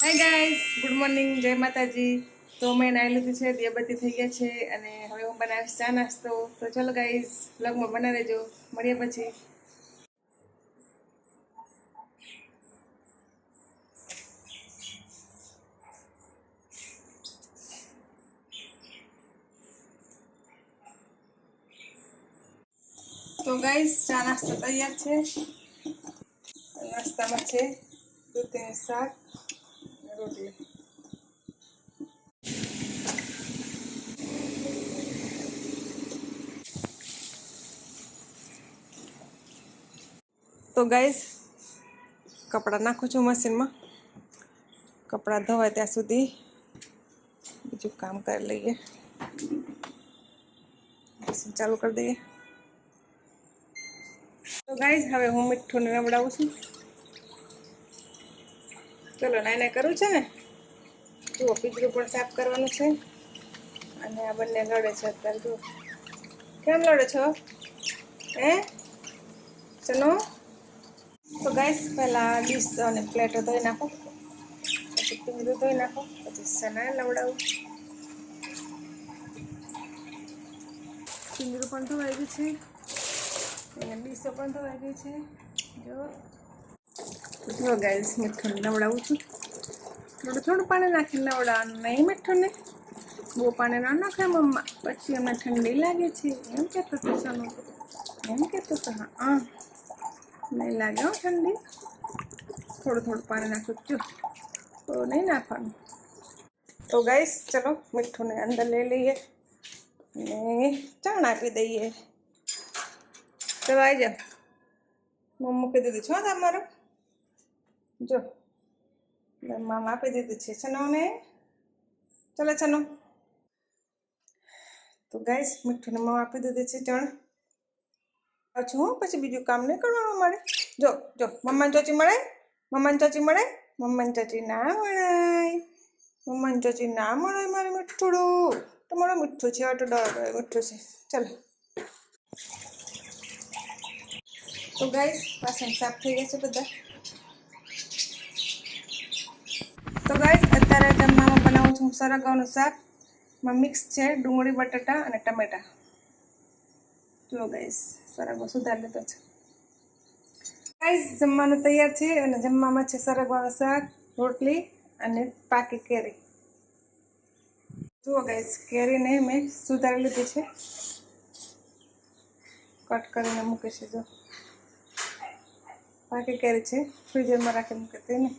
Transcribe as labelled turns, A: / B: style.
A: Hi guys good morning જય માતાજી. તો મેં નાઈ લીધું છે દિયાબત્તી થઈ ગયા છે અને હવે હું બનાવીશ ચા નાસ્તો. તો ચલો ગાઈઝ બ્લોગમાં બના રહેજો. મળીએ પછી. તો ગાઈઝ ચા નાસ્તો તૈયાર છે. નાસ્તામાં છે દૂધીનું શાક. તો ગાઈઝ કપડાં નાખું છું મશીનમાં કપડાં ધોવાય ત્યાં સુધી બીજું કામ કરી લઈએ. મશીન ચાલુ કરી દઈએ. તો ગાઈઝ હવે હું મીઠું નવડાવું છું. ચલો નાઈ કરું છે ને? જુઓ, પીજરું પણ સાફ કરવાનું છે. અને આ બંને લડે છે અત્યારે, જુઓ. કેમ લડે છો? હે? ચલો. તો ગાઈસ પહેલાં ડીશ અને પ્લેટો ધોઈ નાખો. પછી પીંજરું ધોઈ નાખો, પછી સનાય લવડાવું. પીંજરું પણ ધોવાઈ ગયું છે. અને ડીશો પણ ધોવાઈ ગઈ છે. જો જો ગાઈસ મીઠું નવડાવું છું. થોડું થોડું પાણી નાખીને નવડાવવાનું નહીં મીઠું ને બહુ પાણી ના નાખે મમ્મા. પછી અમને ઠંડી લાગે છે. એમ કહેતો હતો સનુ. એમ કહેતો હતો હા. નહીં લાગે હો ઠંડી. થોડું થોડું પાણી નાખું જો. તો નહીં નાખવાનું. તો ગાઈસ ચલો, મીઠુંને અંદર લઈ લઈએ. અને ચણ આપી દઈએ. ચલો આવી જાઓ. મમ્મી કહી દીધું છો તમારું. જો, મામા આપી દીધું છે છનો ને ચલો છનો તો ગાઈસ, મીઠુંને મામા આપી દીધું છે ચણ. પાછું હું, પછી બીજું કામ નહીં કરવાનું મળે જો જો, મમ્માને ચોચી મળે? મમ્માને ચોચી મળે? મમ્માને ચોચી ના મળાય મમ્માને ચોચી ના મળે મારે મીઠું તમારો મીઠું છે, આટો ડર મીઠું છે. ચાલો. તો ગાઈસ, વાસણ સાફ થઈ ગયા છે બધા. તો ગાઈઝ અત્યારે જમવામાં બનાવું છું. સરગવાનું શાક, માં મિક્સ છે, ડુંગળી, બટાટા અને ટમેટા. જો ગાઈઝ સરગવો સુધાર લીધો છે. ગાઈઝ જમવાનું તૈયાર છે અને જમવામાં છે સરગવાનું શાક, રોટલી અને પાકી કેરી. જુઓ ગાઈઝ કેરીને મેં સુધારી લીધી છે. કટ કરીને મૂકી છે, જો. પાકી કેરી છે. ફ્રીઝરમાં રાખી મૂકી હતી ને